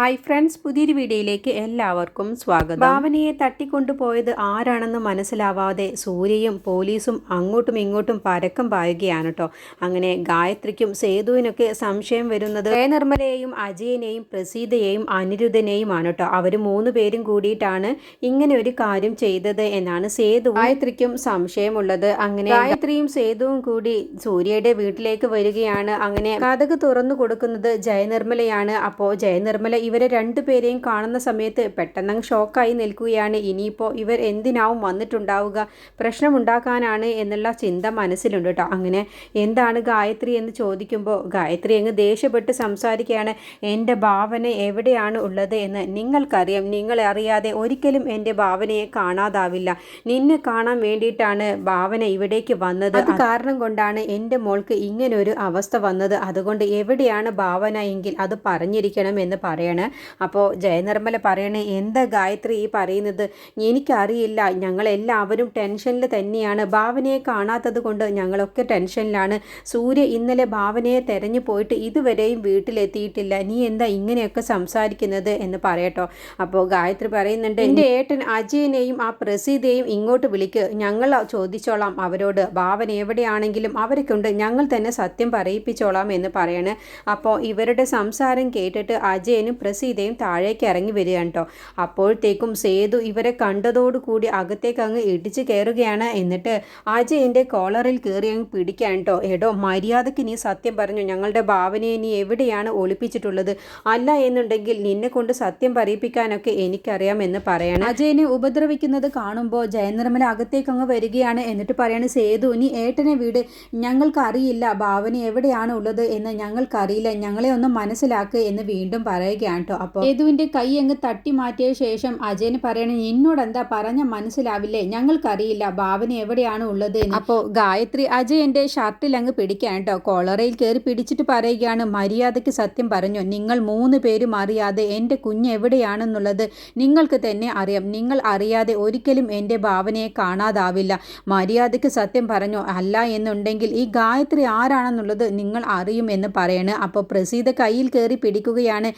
Hi friends പുതിയൊരു വീഡിയോയിലേക്ക് എല്ലാവർക്കും സ്വാഗതം. ഭാവനയെ തട്ടിക്കൊണ്ടുപോയത് ആരാണെന്ന് മനസ്സിലാവാതെ സൂര്യയും പോലീസും അങ്ങോട്ടും ഇങ്ങോട്ടും പരക്കം പായുകയാണ് കേട്ടോ അങ്ങനെ ഗായത്രിക്കും സേതുവിനൊക്കെ സംശയം വരുന്നത് നിർമ്മലയെയും അജയനെയും പ്രസീതയെയും അനിരുദ്ധനെയുമാണ് കേട്ടോ അവർ മൂന്ന് പേരും കൂടിയിട്ടാണ് ഇങ്ങനെ ഒരു കാര്യം ചെയ്തത് എന്നാണ് സേതു ഗായത്രിക്കും സംശയമുള്ളത്. അങ്ങനെ ഗായത്രിയും സേതുവും കൂടി സൂര്യയുടെ വീട്ടിലേക്ക് വരികയാണ്. അങ്ങനെ കഥക് തുറന്നു കൊടുക്കുന്നത് ജയനിർമ്മലയാണ്. അപ്പോൾ ജയനിർമ്മല ഇവരെ രണ്ടുപേരെയും കാണുന്ന സമയത്ത് പെട്ടെന്ന് ഷോക്കായി നിൽക്കുകയാണ്. ഇനിയിപ്പോൾ ഇവർ എന്തിനാവും വന്നിട്ടുണ്ടാവുക? പ്രശ്നമുണ്ടാക്കാനാണ് എന്നുള്ള ചിന്ത മനസ്സിലുണ്ട് കേട്ടോ. അങ്ങനെ എന്താണ് ഗായത്രി എന്ന് ചോദിക്കുമ്പോൾ ഗായത്രി അങ്ങ് ദേഷ്യപ്പെട്ട് സംസാരിക്കുകയാണ്. എന്റെ ഭാവന എവിടെയാണ് ഉള്ളത് എന്ന് നിങ്ങൾക്കറിയാം. നിങ്ങളെ അറിയാതെ ഒരിക്കലും എന്റെ ഭാവനയെ കാണാതാവില്ല. നിന്നെ കാണാൻ വേണ്ടിയിട്ടാണ് ഭാവന ഇവിടേക്ക് വന്നത്. അത് കാരണം കൊണ്ടാണ് എന്റെ മോൾക്ക് ഇങ്ങനൊരു അവസ്ഥ വന്നത്. അതുകൊണ്ട് എവിടെയാണ് ഭാവന എങ്കിൽ അത് പറഞ്ഞിരിക്കണം എന്ന് പറയണം. അപ്പോൾ ജയനിർമ്മല പറയണേ എന്താ ഗായത്രി ഈ പറയുന്നത്? എനിക്കറിയില്ല. ഞങ്ങളെല്ലാവരും ടെൻഷനിൽ തന്നെയാണ്. ഭാവനയെ കാണാത്തത് കൊണ്ട് ഞങ്ങളൊക്കെ ടെൻഷനിലാണ്. സൂര്യ ഇന്നലെ ഭാവനയെ തെരഞ്ഞു പോയിട്ട് ഇതുവരെയും വീട്ടിലെത്തിയിട്ടില്ല. നീ എന്താ ഇങ്ങനെയൊക്കെ സംസാരിക്കുന്നത്? എന്ന് പറയട്ടോ. അപ്പോൾ ഗായത്രി പറയുന്നുണ്ട് എന്റെ ഏട്ടൻ അജയനെയും ആ പ്രസീതയെയും ഇങ്ങോട്ട് വിളിക്ക്. ഞങ്ങൾ ചോദിച്ചോളാം അവരോട്. ഭാവന എവിടെയാണെങ്കിലും അവരെ കൊണ്ട് ഞങ്ങൾ തന്നെ സത്യം പറയിപ്പിച്ചോളാം എന്ന് പറയണേ. അപ്പോൾ ഇവരുടെ സംസാരം കേട്ടിട്ട് അജയനും പ്രസീതയും താഴേക്ക് ഇറങ്ങി വരികയാണ് കേട്ടോ അപ്പോഴത്തേക്കും സേതു ഇവരെ കണ്ടതോടുകൂടി അകത്തേക്ക് അങ്ങ് ഇടിച്ച് കയറുകയാണ്. എന്നിട്ട് അജയന്റെ കോളറിൽ കയറി അങ്ങ് പിടിക്കാൻ കേട്ടോ എടോ മര്യാദയ്ക്ക് നീ സത്യം പറഞ്ഞു. ഞങ്ങളുടെ ഭാവനയെ നീ എവിടെയാണ് ഒളിപ്പിച്ചിട്ടുള്ളത്? അല്ല എന്നുണ്ടെങ്കിൽ നിന്നെ കൊണ്ട് സത്യം പറയിപ്പിക്കാനൊക്കെ എനിക്കറിയാം എന്ന് പറയണം. അജയനെ ഉപദ്രവിക്കുന്നത് കാണുമ്പോൾ ജയനിർമ്മല അകത്തേക്ക് അങ്ങ് വരികയാണ്. എന്നിട്ട് പറയാണ് സേതു നീ ഏട്ടനെ വീട്. ഞങ്ങൾക്കറിയില്ല ഭാവന എവിടെയാണ് ഉള്ളത് എന്ന് ഞങ്ങൾക്കറിയില്ല. ഞങ്ങളെ ഒന്ന് മനസ്സിലാക്കുക എന്ന് വീണ്ടും പറയുകയാണ്. കേട്ടോ അപ്പോൾ സേതുവിന്റെ കൈ അങ്ങ് തട്ടി മാറ്റിയ ശേഷം അജയന് പറയണ എന്നോട് എന്താ പറഞ്ഞ മനസ്സിലാവില്ലേ? ഞങ്ങൾക്കറിയില്ല ഭാവന എവിടെയാണ് ഉള്ളത് അപ്പോൾ ഗായത്രി അജയന്റെ ഷർട്ടിൽ അങ്ങ് പിടിക്കാൻ കേട്ടോ കോളറയിൽ കയറി പിടിച്ചിട്ട് പറയുകയാണ് മര്യാദയ്ക്ക് സത്യം പറഞ്ഞു നിങ്ങൾ മൂന്ന് പേരും അറിയാതെ എന്റെ കുഞ്ഞ് എവിടെയാണെന്നുള്ളത് നിങ്ങൾക്ക് തന്നെ അറിയാം. നിങ്ങൾ അറിയാതെ ഒരിക്കലും എന്റെ ഭാവനയെ കാണാതാവില്ല. മര്യാദയ്ക്ക് സത്യം പറഞ്ഞു അല്ല എന്നുണ്ടെങ്കിൽ ഈ ഗായത്രി ആരാണെന്നുള്ളത് നിങ്ങൾ അറിയും എന്ന് പറയണ്. അപ്പോൾ പ്രസീത കയ്യിൽ കയറി പിടിക്കുകയാണ്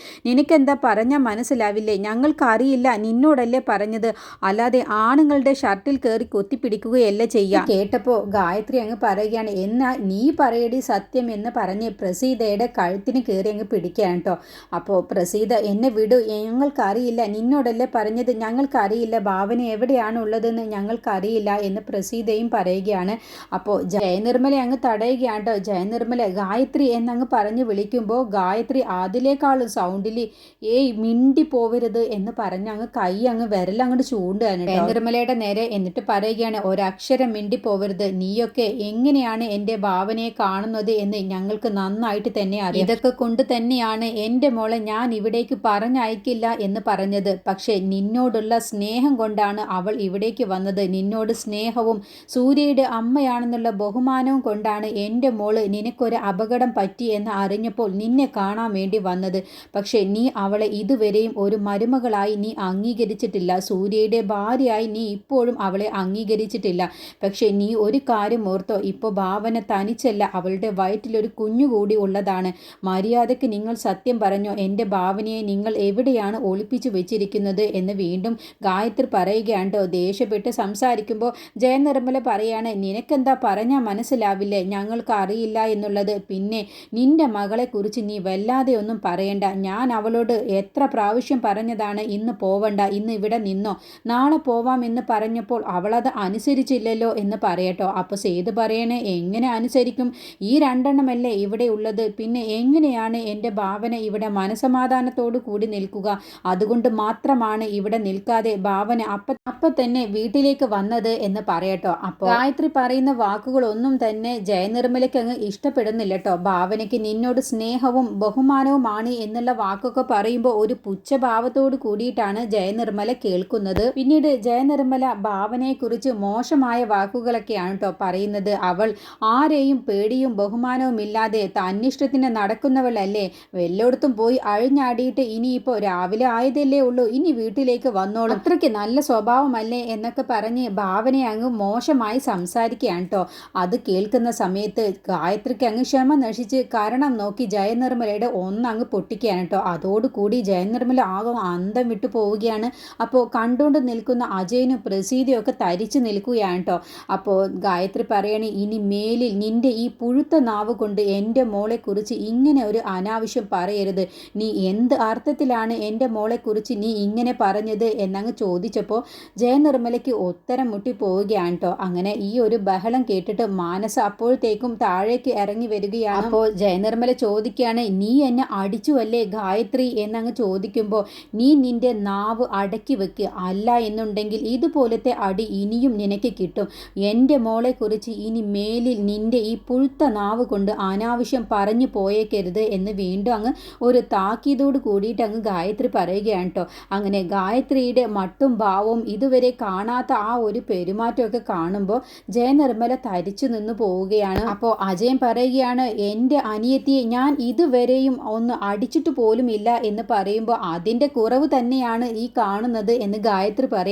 നിനക്കെന്താ പറഞ്ഞാൽ മനസ്സിലാവില്ലേ? ഞങ്ങൾക്കറിയില്ല നിന്നോടല്ലേ പറഞ്ഞത്. അല്ലാതെ ആണുങ്ങളുടെ ഷർട്ടിൽ കയറി കൊത്തിപ്പിടിക്കുകയല്ല ചെയ്യുക കേട്ടപ്പോൾ ഗായത്രി അങ്ങ് പറയുകയാണ് എന്നാ നീ പറയടി സത്യം എന്ന് പറഞ്ഞ് പ്രസീതയുടെ കഴുത്തിന് കയറി അങ്ങ് പിടിക്കുകയാണ് കേട്ടോ. അപ്പോൾ പ്രസീത എന്നെ വിടു ഞങ്ങൾക്കറിയില്ല നിന്നോടല്ലേ പറഞ്ഞത്. ഞങ്ങൾക്കറിയില്ല ഭാവന എവിടെയാണ് ഉള്ളതെന്ന് ഞങ്ങൾക്കറിയില്ല എന്ന് പ്രസീതയും പറയുകയാണ്. അപ്പോൾ ജയനിർമ്മല അങ്ങ് തടയുകയാണ് കേട്ടോ. ജയനിർമ്മല ഗായത്രി എന്നങ്ങ് പറഞ്ഞ് വിളിക്കുമ്പോൾ ഗായത്രി അതിലേക്കാളും സൗണ്ടിൽ ഏയ് മിണ്ടി പോവരുത് എന്ന് പറഞ്ഞ് അങ്ങ് കൈ അങ്ങ് വിരലങ്ങോട്ട് ചൂണ്ടുകയാണ് നിർമ്മലയുടെ നേരെ എന്നിട്ട് പറയുകയാണ് ഒരക്ഷരം മിണ്ടി പോവരുത്. നീയൊക്കെ എങ്ങനെയാണ് എന്റെ ഭാവനയെ കാണുന്നത് എന്ന് ഞങ്ങൾക്ക് നന്നായിട്ട് തന്നെ അറിയാം. ഇതൊക്കെ കൊണ്ട് തന്നെയാണ് എന്റെ മോളെ ഞാൻ ഇവിടേക്ക് പറഞ്ഞയക്കില്ല എന്ന് പറഞ്ഞത്. പക്ഷേ നിന്നോടുള്ള സ്നേഹം കൊണ്ടാണ് അവൾ ഇവിടേക്ക് വന്നത്. നിന്നോട് സ്നേഹവും സൂര്യയുടെ അമ്മയാണെന്നുള്ള ബഹുമാനവും കൊണ്ടാണ് എന്റെ മോൾ നിനക്കൊരു അപകടം പറ്റി എന്ന് അറിഞ്ഞപ്പോൾ നിന്നെ കാണാൻ വേണ്ടി വന്നത്. പക്ഷേ നീ അവളെ ഇതുവരെയും ഒരു മരുമകളായി നീ അംഗീകരിച്ചിട്ടില്ല. സൂര്യയുടെ ഭാര്യയായി നീ ഇപ്പോഴും അവളെ അംഗീകരിച്ചിട്ടില്ല. പക്ഷേ നീ ഒരു കാര്യം ഓർത്തോ ഇപ്പോൾ ഭാവന തനിച്ചല്ല അവളുടെ വയറ്റിലൊരു കുഞ്ഞുകൂടി ഉള്ളതാണ്. മര്യാദയ്ക്ക് നിങ്ങൾ സത്യം പറഞ്ഞോ എന്റെ ഭാവനയെ നിങ്ങൾ എവിടെയാണ് ഒളിപ്പിച്ചു വെച്ചിരിക്കുന്നത് എന്ന് വീണ്ടും ഗായത്രി പറയുകയാണ്ടോ. ദേഷ്യപ്പെട്ട് സംസാരിക്കുമ്പോൾ ജയനിർമ്മല പറയാണ് നിനക്കെന്താ പറഞ്ഞാൽ മനസ്സിലാവില്ലേ? ഞങ്ങൾക്ക് അറിയില്ല എന്നുള്ളത്. പിന്നെ നിന്റെ മകളെക്കുറിച്ച് നീ വല്ലാതെ ഒന്നും പറയണ്ട. ഞാൻ അവളോട് എത്ര പ്രാവശ്യം പറഞ്ഞതാണ് ഇന്ന് പോവണ്ട ഇന്ന് ഇവിടെ നിന്നോ? നാളെ പോവാം എന്ന് പറഞ്ഞപ്പോൾ അവളത് അനുസരിച്ചില്ലല്ലോ എന്ന് പറയട്ടോ. അപ്പോൾ സേതു പറയണേ എങ്ങനെ അനുസരിക്കും? ഈ രണ്ടെണ്ണമല്ലേ ഇവിടെ ഉള്ളത്. പിന്നെ എങ്ങനെയാണ് എന്റെ ഭാവന ഇവിടെ മനസമാധാനത്തോടു കൂടി നിൽക്കുക? അതുകൊണ്ട് മാത്രമാണ് ഇവിടെ നിൽക്കാതെ ഭാവന അപ്പ അപ്പം തന്നെ വീട്ടിലേക്ക് വന്നത് എന്ന് പറയട്ടോ. അപ്പോൾ ഗായത്രി പറയുന്ന വാക്കുകളൊന്നും തന്നെ ജയനിർമ്മലയ്ക്ക് അങ്ങ് ഇഷ്ടപ്പെടുന്നില്ല കേട്ടോ ഭാവനയ്ക്ക് നിന്നോട് സ്നേഹവും ബഹുമാനവുമാണ് എന്നുള്ള വാക്കൊക്കെ പറയുമ്പോൾ ഒരു പുച്ഛഭാവത്തോട് കൂടിയിട്ടാണ് ജയനിർമ്മല കേൾക്കുന്നത്. പിന്നീട് ജയനിർമ്മല ഭാവനയെക്കുറിച്ച് മോശമായ വാക്കുകളൊക്കെയാണ് കേട്ടോ പറയുന്നത്. അവൾ ആരെയും പേടിയും ബഹുമാനവും ഇല്ലാതെ തന്നിഷ്ടത്തിന് നടക്കുന്നവളല്ലേ? വല്ലയിടത്തും പോയി അഴിഞ്ഞാടിയിട്ട് ഇനിയിപ്പോൾ രാവിലെ ആയതല്ലേ ഉള്ളൂ. ഇനി വീട്ടിലേക്ക് വന്നോളും. അത്രയ്ക്ക് നല്ല സ്വഭാവമല്ലേ എന്നൊക്കെ പറഞ്ഞ് ഭാവനയെ അങ്ങ് മോശമായി സംസാരിക്കുകയാണ് കേട്ടോ അത് കേൾക്കുന്ന സമയത്ത് ഗായത്രിക്ക് അങ്ങ് ക്ഷമ നശിച്ച് കാരണം നോക്കി ജയനിർമ്മലയുടെ ഒന്നങ്ങ് പൊട്ടിക്കുകയാണ് കേട്ടോ അതോ അതോടുകൂടി ജയനിർമ്മല ആകെ അന്തം വിട്ടു പോവുകയാണ്. അപ്പോൾ കണ്ടുകൊണ്ട് നിൽക്കുന്ന അജയനും പ്രസീതിയും ഒക്കെ തരിച്ചു നിൽക്കുകയാണ് കേട്ടോ. അപ്പോൾ ഗായത്രി പറയണേ ഇനി മേലിൽ നിന്റെ ഈ പുഴുത്ത നാവ് കൊണ്ട് എന്റെ മോളെക്കുറിച്ച് ഇങ്ങനെ ഒരു അനാവശ്യം പറയരുത്. നീ എന്ത് അർത്ഥത്തിലാണ് എന്റെ മോളെക്കുറിച്ച് നീ ഇങ്ങനെ പറഞ്ഞത്? എന്നങ്ങ് ചോദിച്ചപ്പോൾ ജയനിർമ്മലയ്ക്ക് ഉത്തരം മുട്ടി പോവുകയാണ് കേട്ടോ. അങ്ങനെ ഈ ഒരു ബഹളം കേട്ടിട്ട് മാനസ അപ്പോഴത്തേക്കും താഴേക്ക് ഇറങ്ങി വരികയാണ്. അപ്പോൾ ജയനിർമ്മല ചോദിക്കുകയാണ് നീ എന്നെ അടിച്ചുവല്ലേ ഗായത്രി? എന്നങ്ങ് ചോദിക്കുമ്പോൾ നീ നിന്റെ നാവ് അടക്കി വെക്ക് അല്ല എന്നുണ്ടെങ്കിൽ ഇതുപോലത്തെ അടി ഇനിയും നിനക്ക് കിട്ടും. എന്റെ മോളെക്കുറിച്ച് ഇനി മേലിൽ നിന്റെ ഈ പുഴുത്ത നാവ് കൊണ്ട് അനാവശ്യം പറഞ്ഞു പോയേക്കരുത് എന്ന് വീണ്ടും അങ്ങ് ഒരു താക്കീതോട് കൂടിയിട്ട് അങ്ങ് ഗായത്രി പറയുകയാണ് കേട്ടോ. അങ്ങനെ ഗായത്രിയുടെ മട്ടും ഭാവവും ഇതുവരെ കാണാത്ത ആ ഒരു പെരുമാറ്റമൊക്കെ കാണുമ്പോൾ ജയനിർമ്മല തരിച്ചു നിന്ന് പോവുകയാണ്. അപ്പോൾ അജയൻ പറയുകയാണ് എന്റെ അനിയത്തിയെ ഞാൻ ഇതുവരെയും ഒന്ന് അടിച്ചിട്ട് പോലും ഇല്ല. എന്ന് പറയുമ്പോൾ അതിന്റെ കുറവ് തന്നെയാണ് ഈ കാണുന്നത് എന്ന് ഗായത്രി പറയാം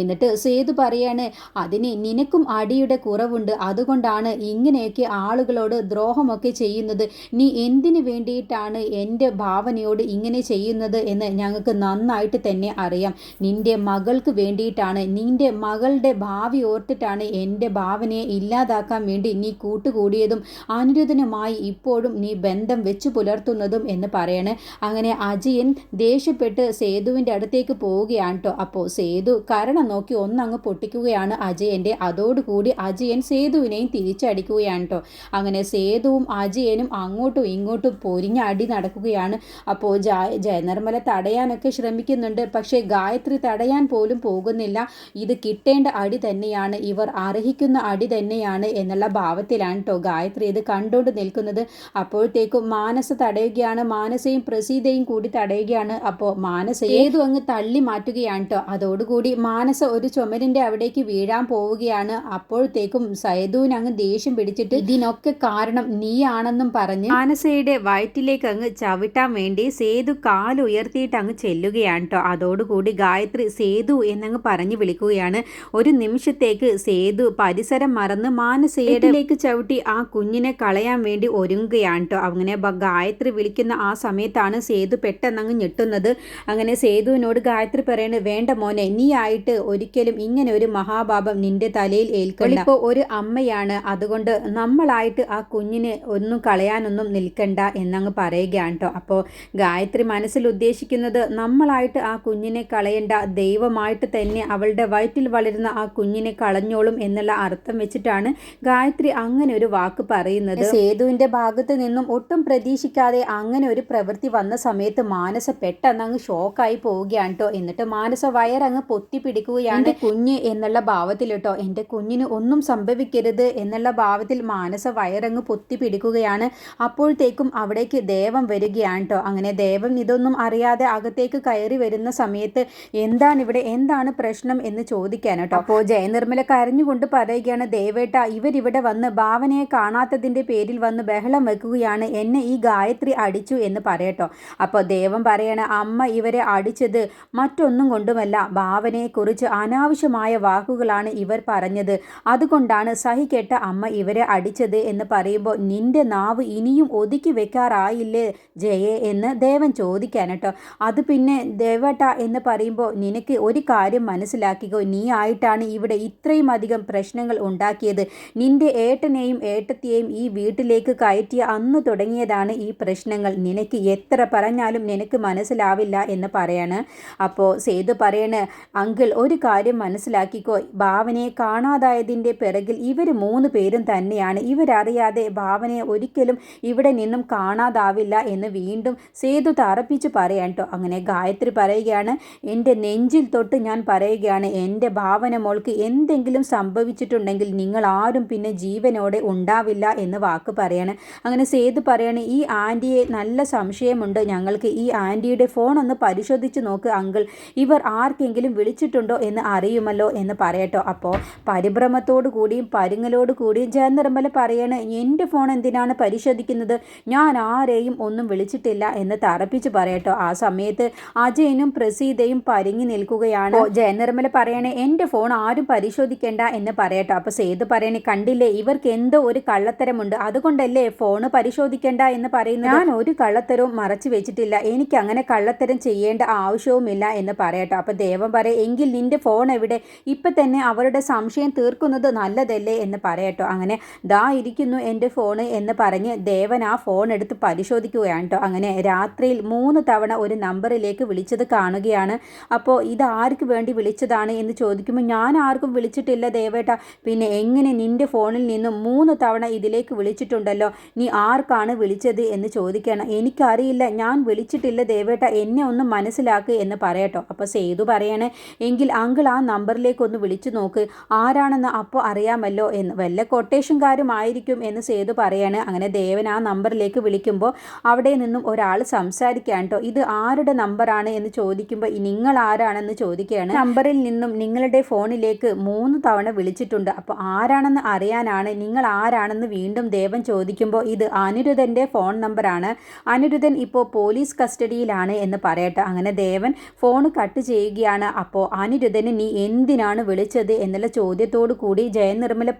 എന്നിട്ട് സേതു പറയാണ് അതിന് നിനക്കും അടിയുടെ കുറവുണ്ട്. അതുകൊണ്ടാണ് ഇങ്ങനെയൊക്കെ ആളുകളോട് ദ്രോഹമൊക്കെ ചെയ്യുന്നത്. നീ എന്തിനു വേണ്ടിയിട്ടാണ് എന്റെ ഭാവനയോട് ഇങ്ങനെ ചെയ്യുന്നത് എന്ന് ഞങ്ങൾക്ക് നന്നായിട്ട് തന്നെ അറിയാം. നിന്റെ മകൾക്ക് വേണ്ടിയിട്ടാണ്. നിന്റെ മകളുടെ ഭാവി ഓർത്തിട്ടാണ് എന്റെ ഭാവനയെ ഇല്ലാതാക്കാൻ വേണ്ടി നീ കൂട്ടുകൂടിയതും അനുരുദ്ധനുമായി ഇപ്പോഴും നീ ബന്ധം വെച്ചു പുലർത്തുന്നതും എന്ന് പറയണേ. അങ്ങനെ അജയൻ ദേഷ്യപ്പെട്ട് സേതുവിന്റെ അടുത്തേക്ക് പോവുകയാണ് കേട്ടോ അപ്പോൾ സേതു കരണം നോക്കി ഒന്നങ്ങ് പൊട്ടിക്കുകയാണ് അജയന്റെ. അതോടുകൂടി അജയൻ സേതുവിനെയും തിരിച്ചടിക്കുകയാണ് കേട്ടോ അങ്ങനെ സേതുവും അജയനും അങ്ങോട്ടും ഇങ്ങോട്ടും പൊരിഞ്ഞ അടി നടക്കുകയാണ്. അപ്പോൾ ജയ ജയനിർമ്മല തടയാനൊക്കെ ശ്രമിക്കുന്നുണ്ട്. പക്ഷേ ഗായത്രി തടയാൻ പോലും പോകുന്നില്ല. ഇത് കിട്ടേണ്ട അടി തന്നെയാണ്. ഇവർ അർഹിക്കുന്ന അടി തന്നെയാണ് എന്നുള്ള ഭാവത്തിലാണ് കേട്ടോ ഗായത്രി ഇത് കണ്ടുകൊണ്ട് നിൽക്കുന്നത്. അപ്പോഴത്തേക്കും മാനസ തടയുകയാണ്. മാനസയും പ്രസീതയും കൂടി തടയുകയാണ്. അപ്പോൾ മാനസ ഏതു അങ്ങ് തള്ളി മാറ്റുകയാണ് കേട്ടോ അതോടുകൂടി മാനസ ഒരു ചുമരിന്റെ അവിടേക്ക് വീഴാൻ പോവുകയാണ്. അപ്പോഴത്തേക്കും സൈദുവിന് അങ്ങ് ദേഷ്യം പിടിച്ചിട്ട് ഇതിനൊക്കെ കാരണം നീയാണെന്നും പറഞ്ഞ് മാനസയുടെ വയറ്റിലേക്ക് അങ്ങ് ചവിട്ടാൻ വേണ്ടി സേതു കാലുയർത്തിയിട്ട് അങ്ങ് ചെല്ലുകയാണ് കേട്ടോ അതോടുകൂടി ഗായത്രി സേതു എന്നങ്ങ് പറഞ്ഞു വിളിക്കുകയാണ്. ഒരു നിമിഷത്തേക്ക് സേതു പരിസരം മറന്ന് മാനസയിലേക്ക് ചവിട്ടി ആ കുഞ്ഞിനെ കളയാൻ വേണ്ടി ഒരുങ്ങുകയാണ് കേട്ടോ അങ്ങനെ ഗായത്രി വിളിക്കുന്ന ആ സമയത്താണ് സേതു പെട്ടെന്നങ്ങ് ഞെട്ടുന്നത്. അങ്ങനെ സേതുവിനോട് ഗായത്രി പറയണത് വേണ്ട മോനെ നീ ആയിട്ട് ഒരിക്കലും ഇങ്ങനെ ഒരു മഹാഭാപം നിന്റെ തലയിൽ ഏൽക്കണ്ട. ഇപ്പോൾ ഒരു അമ്മയാണ് അതുകൊണ്ട് നമ്മളായിട്ട് ആ കുഞ്ഞിനെ ഒന്നും കളയാനൊന്നും നിൽക്കണ്ട എന്നങ്ങ് പറയുകയാണ് കേട്ടോ. അപ്പോൾ ഗായത്രി മനസ്സിൽ ഉദ്ദേശിക്കുന്നത് നമ്മളായിട്ട് ആ കുഞ്ഞിനെ കളയണ്ട ദൈവമായിട്ട് തന്നെ അവളുടെ വയറ്റിൽ വളരുന്ന ആ കുഞ്ഞിനെ കളഞ്ഞോളും എന്നുള്ള അർത്ഥം വെച്ചിട്ടാണ് ഗായത്രി അങ്ങനെ ഒരു വാക്ക് പറയുന്നത്. സേതുവിന്റെ ഭാഗത്ത് നിന്നും ഒട്ടും പ്രതീക്ഷിക്കാതെ അങ്ങനെ ഒരു പ്രവൃത്തി വന്ന സമയത്ത് മാനസ പെട്ടെന്ന് അങ്ങ് ഷോക്കായി പോവുകയാണ് കേട്ടോ എന്നിട്ട് മാനസ വയറങ്ങ് പൊത്തി പിടിക്കുകയാണ് കുഞ്ഞ് എന്നുള്ള ഭാവത്തിൽ കേട്ടോ എന്റെ കുഞ്ഞിന് ഒന്നും സംഭവിക്കരുത് എന്നുള്ള ഭാവത്തിൽ മാനസ വയറങ്ങ് പൊത്തി പിടിക്കുകയാണ്. അപ്പോഴത്തേക്കും അവിടേക്ക് ദേവം വരികയാണ് കേട്ടോ അങ്ങനെ ദേവം ഇതൊന്നും അറിയാതെ അകത്തേക്ക് കയറി വരുന്ന സമയത്ത് എന്താണ് ഇവിടെ എന്താണ് പ്രശ്നം എന്ന് ചോദിക്കാൻ കേട്ടോ അപ്പോൾ ജയനിർമ്മല കരഞ്ഞുകൊണ്ട് പറയുകയാണ് ദേവേട്ട ഇവരിവിടെ വന്ന് ഭാവനയെ കാണാത്തതിന്റെ പേരിൽ വന്ന് ബഹളം വെക്കുകയാണ്. എന്നെ ഈ ഗായത്രി അടിച്ചു എന്ന് പറയട്ടോ. അപ്പോൾ ദേവം പറയണ അമ്മ ഇവരെ അടിച്ചത് മറ്റൊന്നും കൊണ്ടുമല്ല ഭാവനയെക്കുറിച്ച് അനാവശ്യമായ വാക്കുകളാണ് ഇവർ പറഞ്ഞത്. അതുകൊണ്ടാണ് സഹികെട്ട അമ്മ ഇവരെ അടിച്ചത് എന്ന് പറയുമ്പോൾ നിന്റെ നാവ് ഇനിയും ഒതുക്കി വെക്കാറായില്ലേ ജയെ? എന്ന് ദേവൻ ചോദിക്കാൻ കേട്ടോ. അത് പിന്നെ ദേവട്ട എന്ന് പറയുമ്പോൾ നിനക്ക് ഒരു കാര്യം മനസ്സിലാക്കിക്കോ നീ ആയിട്ടാണ് ഇവിടെ ഇത്രയും അധികം പ്രശ്നങ്ങൾ ഉണ്ടാക്കിയത്. നിന്റെ ഏട്ടനെയും ഏട്ടത്തെയും ഈ വീട്ടിലേക്ക് കയറ്റിയ അന്ന് തുടങ്ങിയതാണ് ഈ പ്രശ്നങ്ങൾ. നിനക്ക് എത്ര പറഞ്ഞാലും നിനക്ക് മനസ്സിലാവില്ല എന്ന് പറയാണ്. അപ്പോൾ സേതു പറയണ് അങ്കിൾ ഒരു കാര്യം മനസ്സിലാക്കിക്കോ. ഭാവനയെ കാണാതായതിന്റെ പിറകിൽ ഇവർ മൂന്ന് പേരും തന്നെയാണ്. ഇവരറിയാതെ ഭാവനയെ ഒരിക്കലും ഇവിടെ നിന്നും കാണാതാവില്ല എന്ന് വീണ്ടും സേതു തറപ്പിച്ച് പറയാൻ കേട്ടോ അങ്ങനെ ഗായത്രി പറയുകയാണ് എന്റെ നെഞ്ചിൽ തൊട്ട് ഞാൻ പറയുകയാണ് എന്റെ ഭാവന മോൾക്ക് എന്തെങ്കിലും സംഭവിച്ചിട്ടുണ്ടെങ്കിൽ നിങ്ങൾ ആരും പിന്നെ ജീവനോടെ ഉണ്ടാവില്ല എന്ന് വാക്ക് പറയാണ്. അങ്ങനെ സേതു പറയാണ് ഈ ആന്റിയെ നല്ല സംശയമുണ്ട്. ഞങ്ങൾക്ക് ഈ ആന്റിയുടെ ഫോൺ ഒന്ന് പരിശോധിച്ച് നോക്ക് അങ്കിൾ. ഇവർ ആർക്കെങ്കിലും വിളിച്ചിട്ടുണ്ടോ എന്ന് അറിയുമല്ലോ എന്ന് പറയട്ടോ. അപ്പോൾ പരിഭ്രമത്തോടു കൂടിയും പരുങ്ങലോട് കൂടിയും ജയനിർമ്മല പറയണേ എന്റെ ഫോൺ എന്തിനാണ് പരിശോധിക്കുന്നത്? ഞാൻ ആരെയും ഒന്നും വിളിച്ചിട്ടില്ല എന്ന് തറപ്പിച്ച് പറയട്ടോ. ആ സമയത്ത് അജയനും പ്രസീതയും പരിങ്ങി നിൽക്കുകയാണ്. ജയനിർമ്മല പറയണേ എന്റെ ഫോൺ ആരും പരിശോധിക്കേണ്ട എന്ന് പറയട്ടോ. അപ്പോൾ സേതു പറയണേ കണ്ടില്ലേ ഇവർക്ക് എന്തോ ഒരു കള്ളത്തരമുണ്ട്. അതുകൊണ്ടല്ലേ ഫോണ് പരിശോധിക്കേണ്ട എന്ന് പറയുന്നത്. ഞാൻ ഒരു കള്ളത്തരവും മറച്ചു വെച്ചിട്ടില്ല. എനിക്ക് അങ്ങനെ കള്ളത്തരം ചെയ്യേണ്ട ആവശ്യവുമില്ല എന്ന് പറയട്ടോ. അപ്പോൾ ദേവൻ പറയും എങ്കിൽ നിന്റെ ഫോൺ എവിടെ? ഇപ്പം തന്നെ അവരുടെ സംശയം തീർക്കുന്നത് നല്ലതല്ലേ? എന്ന് പറയട്ടോ. അങ്ങനെ ദാ ഇരിക്കുന്നു എന്റെ ഫോൺ എന്ന് പറഞ്ഞ് ദേവൻ ആ ഫോൺ എടുത്ത് പരിശോധിക്കുകയാണ് കേട്ടോ അങ്ങനെ രാത്രിയിൽ മൂന്ന് തവണ ഒരു നമ്പറിലേക്ക് വിളിച്ചത് കാണുകയാണ്. അപ്പോൾ ഇത് ആർക്ക് വേണ്ടി വിളിച്ചതാണ്? എന്ന് ചോദിക്കുമ്പോൾ ഞാൻ ആർക്കും വിളിച്ചിട്ടില്ല ദേവേട്ട. പിന്നെ എങ്ങനെ നിന്റെ ഫോണിൽ നിന്നും മൂന്ന് തവണ ഇതിലേക്ക് വിളിച്ചിട്ടുണ്ടല്ലോ? നീ ആർക്കാണ് വിളിച്ചത്? എന്ന് ചോദിക്കണം എനിക്കറിയില്ല. ഞാൻ വിളിച്ചിട്ടില്ല ദേവേട്ട എന്നെ ഒന്ന് മനസ്സിലാക്ക് എന്ന് പറയട്ടോ. അപ്പോൾ സേതു പറയണേ എങ്കിൽ അങ്കിൾ ആ നമ്പറിലേക്ക് ഒന്ന് വിളിച്ചു നോക്ക് ആരാണെന്ന് അപ്പോൾ അറിയാമല്ലോ എന്ന്. വല്ല കൊട്ടേഷൻകാരുമായിരിക്കും എന്ന് സേതു പറയാണ്. അങ്ങനെ ദേവൻ ആ നമ്പറിലേക്ക് വിളിക്കുമ്പോൾ അവിടെ നിന്നും ഒരാൾ സംസാരിക്കുകയാണ് കേട്ടോ ഇത് ആരുടെ നമ്പറാണ്? എന്ന് ചോദിക്കുമ്പോൾ നിങ്ങൾ ആരാണെന്ന് ചോദിക്കുകയാണ്. നമ്പറിൽ നിന്നും നിങ്ങളുടെ ഫോണിലേക്ക് മൂന്ന് തവണ വിളിച്ചിട്ടുണ്ട്. അപ്പോൾ ആരാണെന്ന് അറിയാനാണ് നിങ്ങൾ ആരാണെന്ന് വീണ്ടും ദേവൻ ചോദിക്കുമ്പോൾ ഇത് അനിരുദ്ധന്റെ ഫോൺ നമ്പറാണ്. അനിരുദ്ധൻ ഇപ്പോൾ പോലീസ് കസ്റ്റഡിയിലാണ് എന്ന് പറയട്ടെ. അങ്ങനെ ദേവൻ ഫോൺ കട്ട് ചെയ്യുകയാണ്. അപ്പോൾ അനിരുദ്ധന് നീ എന്തിനാണ് വിളിച്ചത് എന്നുള്ള ചോദ്യത്തോടു കൂടി ജയനിർമ്മല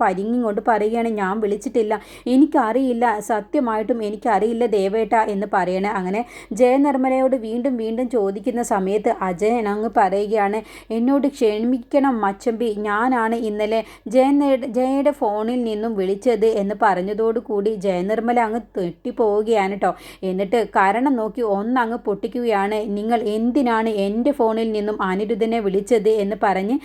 കൊണ്ട് പറയുകയാണ് ഞാൻ വിളിച്ചിട്ടില്ല. എനിക്കറിയില്ല. സത്യമായിട്ടും എനിക്കറിയില്ല ദേവേട്ട എന്ന് പറയണേ. അങ്ങനെ ജയനിർമ്മലയോട് വീണ്ടും വീണ്ടും ചോദിക്കുന്ന സമയത്ത് അജയൻ അങ്ങ് പറയുകയാണ് എന്നോട് ക്ഷമിക്കണം മച്ചമ്പി ഞാനാണ് ഇന്നലെ ജയ ജയയുടെ ഫോണിൽ നിന്നും വിളിച്ചത് എന്ന് പറഞ്ഞതോടുകൂടി ജയനിർമ്മല അങ്ങ് തെട്ടിപ്പോവുകയാണ് കേട്ടോ എന്നിട്ട് കാരണം നോക്കി ഒന്നങ്ങ് പൊട്ടിക്കുകയാണ്. നിങ്ങൾ എന്തിനാണ് എന്റെ ഫോണിൽ നിന്നും അനിരുദ്ധനെ വിളിച്ചത് എന്ന് പറഞ്ഞ്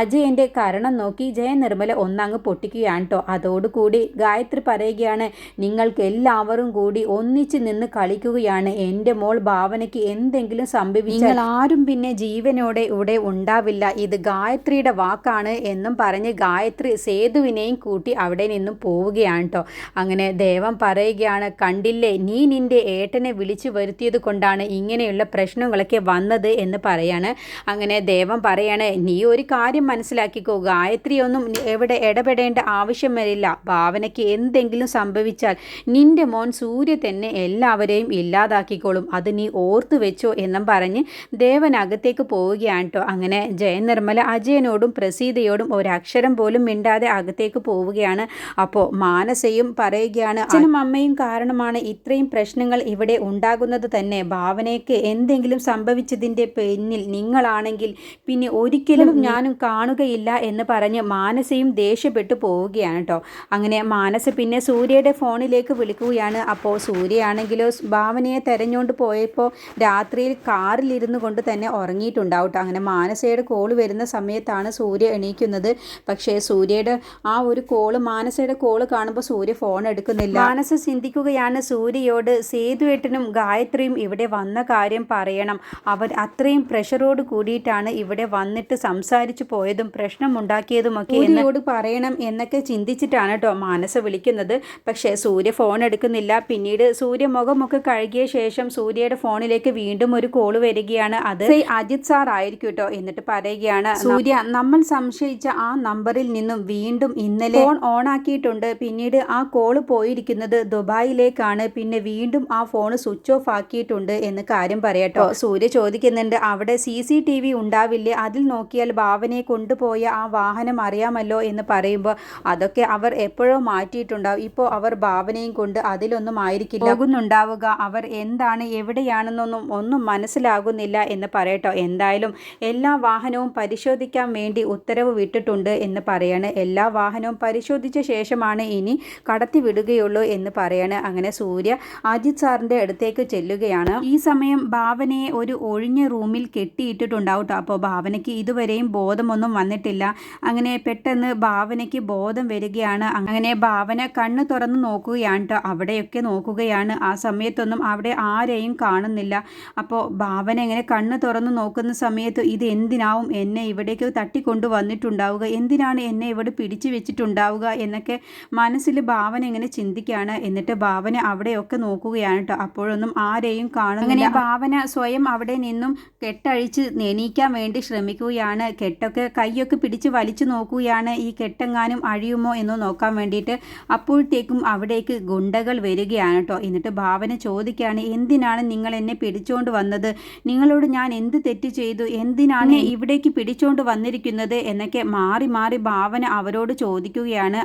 അജയന്റെ കാരണം നോക്കി ജയ നിർമ്മല ഒന്നങ്ങ് പൊട്ടിക്കുകയാണ് കേട്ടോ അതോടുകൂടി ഗായത്രി പറയുകയാണ് നിങ്ങൾക്ക് എല്ലാവരും കൂടി ഒന്നിച്ച് നിന്ന് കളിക്കുകയാണ്. എന്റെ മോൾ ഭാവനയ്ക്ക് എന്തെങ്കിലും സംഭവിച്ചാൽ ആരും പിന്നെ ജീവനോടെ ഇവിടെ ഉണ്ടാവില്ല. ഇത് ഗായത്രിയുടെ വാക്കാണ് എന്നും പറഞ്ഞ് ഗായത്രി സേതുവിനെയും കൂട്ടി അവിടെ നിന്നും പോവുകയാണ് കേട്ടോ അങ്ങനെ ദേവം പറയുകയാണ് കണ്ടില്ലേ നീ നിന്റെ ഏട്ടനെ വിളിച്ചു വരുത്തിയത് കൊണ്ടാണ് ഇങ്ങനെയുള്ള പ്രശ്നങ്ങളൊക്കെ വന്നത് എന്ന് പറയാണ്. അങ്ങനെ ദേവം പറയാണ് നീ ഒരു കാര്യം മനസ്സിലാക്കിക്കോ ഗായത്രിയൊന്നും എവിടെ ഇടപെടേണ്ട ആവശ്യം വരില്ല. ഭാവനയ്ക്ക് എന്തെങ്കിലും സംഭവിച്ചാൽ നിന്റെ മോൻ സൂര്യ തന്നെ എല്ലാവരെയും ഇല്ലാതാക്കിക്കോളും. അത് നീ ഓർത്തു വെച്ചോ എന്നും പറഞ്ഞ് ദേവൻ അകത്തേക്ക് പോവുകയാണ് കേട്ടോ. അങ്ങനെ ജയനിർമ്മല അജയനോടും പ്രസീതയോടും ഒരക്ഷരം പോലും മിണ്ടാതെ അകത്തേക്ക് പോവുകയാണ്. അപ്പോൾ മാനസയും പറയുകയാണ് അച്ഛനും അമ്മയും കാരണമാണ് ഇത്രയും പ്രശ്നങ്ങൾ ഇവിടെ ഉണ്ടാകുന്നത്. തന്നെ ഭാവനയ്ക്ക് എന്തെങ്കിലും സംഭവിച്ചതിന്റെ പിന്നിൽ നിങ്ങളാണെങ്കിൽ പിന്നെ ഒരിക്കലും ഞാനും കാണുകയില്ല എന്ന് പറഞ്ഞ് മാനസയും ദേഷ്യപ്പെട്ടു പോവുകയാണ് കേട്ടോ അങ്ങനെ മാനസ പിന്നെ സൂര്യയുടെ ഫോണിലേക്ക് വിളിക്കുകയാണ്. അപ്പോൾ സൂര്യയാണെങ്കിലോ ഭാവനയെ തെരഞ്ഞുകൊണ്ട് പോയപ്പോൾ രാത്രിയിൽ കാറിലിരുന്നു കൊണ്ട് തന്നെ ഉറങ്ങിയിട്ടുണ്ടാവും അങ്ങനെ മാനസയുടെ കോൾ വരുന്ന സമയത്താണ് സൂര്യ എണീക്കുന്നത്. പക്ഷേ സൂര്യയുടെ ആ ഒരു കോൾ മാനസയുടെ കോൾ കാണുമ്പോൾ സൂര്യ ഫോൺ എടുക്കുന്നില്ല. മാനസ ചിന്തിക്കുകയാണ് സൂര്യയോട്. സേതുവേട്ടനും ഗായത്രിയും ഇവിടെ വന്ന കാര്യം പറയണം. അവർ അത്രയും പ്രഷറോട് കൂടിയിട്ടാണ് ഇവിടെ വന്നിട്ട് സംസാരിച്ചു പോയതും പ്രശ്നമുണ്ടാക്കിയതുമൊക്കെ എന്നോട് പറയണം എന്നൊക്കെ ചിന്തിച്ചിട്ടാണ് കേട്ടോ മാനസ വിളിക്കുന്നത്. പക്ഷേ സൂര്യ ഫോൺ എടുക്കുന്നില്ല. പിന്നീട് സൂര്യ മുഖമൊക്കെ കഴുകിയ ശേഷം സൂര്യയുടെ ഫോണിലേക്ക് വീണ്ടും ഒരു കോൾ വരികയാണ്. അത് അജിത് സാർ ആയിരിക്കും കേട്ടോ എന്നിട്ട് പറയുകയാണ്. സൂര്യ നമ്മൾ സംശയിച്ച ആ നമ്പറിൽ നിന്നും വീണ്ടും ഇന്നലെ ഫോൺ ഓൺ ആക്കിയിട്ടുണ്ട് പിന്നീട് ആ കോൾ പോയിരിക്കുന്നത് ദുബായിലേക്കാണ്. പിന്നെ വീണ്ടും ആ ഫോൺ സ്വിച്ച് ഓഫ് ആക്കിയിട്ടുണ്ട് എന്ന് കാര്യം പറയട്ടോ സൂര്യ ചോദിക്കുന്നുണ്ട് അവിടെ സി സി ടി വി ഉണ്ടാവില്ലേ അതിൽ നോക്കിയാൽ ഭാവനയെ കൊണ്ടുപോയ ആ വാഹനം അറിയാമല്ലോ എന്ന് പറയുമ്പോൾ അതൊക്കെ അവർ എപ്പോഴോ മാറ്റിയിട്ടുണ്ടാവും. ഇപ്പോൾ അവർ ഭാവനയും കൊണ്ട് അതിലൊന്നും ആയിരിക്കില്ല. പോകുന്നുണ്ടാവുക അവർ എന്താണ് എവിടെയാണെന്നൊന്നും ഒന്നും മനസ്സിലാകുന്നില്ല എന്ന് പറയട്ടോ എന്തായാലും എല്ലാ വാഹനവും പരിശോധിക്കാൻ വേണ്ടി ഉത്തരവ് വിട്ടിട്ടുണ്ട് എന്ന് പറയാണ്. എല്ലാ വാഹനവും പരിശോധിച്ച ശേഷമാണ് ഇനി കടത്തി വിടുകയുള്ളൂ എന്ന് പറയാണ്. അങ്ങനെ സൂര്യ അജിത് സാറിന്റെ അടുത്തേക്ക് ചെല്ലുകയാണ്. ഈ സമയം ഭാവനയെ ഒരു ഒഴിഞ്ഞ റൂമിൽ കെട്ടിയിട്ടിട്ടുണ്ടാവും അപ്പോൾ ഭാവനയ്ക്ക് ഇതുവരെയും ബോധമൊന്നും വന്നിട്ടില്ല. അങ്ങനെ പെട്ടെന്ന് ഭാവനയ്ക്ക് ബോധം വരികയാണ്. അങ്ങനെ ഭാവന കണ്ണ് തുറന്ന് നോക്കുകയാണ് കേട്ടോ അവിടെയൊക്കെ നോക്കുകയാണ്. ആ സമയത്തൊന്നും അവിടെ ആരെയും കാണുന്നില്ല. അപ്പോൾ ഭാവന ഇങ്ങനെ കണ്ണ് തുറന്ന് നോക്കുന്ന സമയത്ത് ഇത് എന്തിനാവും എന്നെ ഇവിടേക്ക് തട്ടിക്കൊണ്ടു വന്നിട്ടുണ്ടാവുക? എന്തിനാണ് എന്നെ ഇവിടെ പിടിച്ചു വെച്ചിട്ടുണ്ടാവുക? എന്നൊക്കെ മനസ്സിൽ ഭാവന ഇങ്ങനെ ചിന്തിക്കുകയാണ്. എന്നിട്ട് ഭാവന അവിടെയൊക്കെ നോക്കുകയാണ് കേട്ടോ അപ്പോഴൊന്നും ആരെയും കാണുന്നില്ല. അങ്ങനെ ഭാവന സ്വയം അവിടെ നിന്നും കെട്ടഴിച്ച് നെണീക്കാൻ വേണ്ടി ശ്രമിക്കുകയാണ്. കെട്ടൊക്കെ കൈയൊക്കെ പിടിച്ച് വലിച്ചു നോക്കുകയാണ്. ഈ കെട്ടെങ്ങാനും അഴിയുമോ എന്ന് നോക്കാൻ വേണ്ടിയിട്ട് അപ്പോഴത്തേക്കും അവിടേക്ക് ഗുണ്ടകൾ വരികയാണ് കേട്ടോ. എന്നിട്ട് ഭാവന ചോദിക്കുകയാണ് എന്തിനാണ് നിങ്ങൾ എന്നെ പിടിച്ചുകൊണ്ട് വന്നത്? നിങ്ങളോട് ഞാൻ എന്ത് തെറ്റ് ചെയ്തു? എന്തിനാണ് ഇവിടേക്ക് പിടിച്ചുകൊണ്ട് വന്നിരിക്കുന്നത്? എന്നൊക്കെ മാറി മാറി ഭാവന അവരോട് ചോദിക്കുകയാണ്.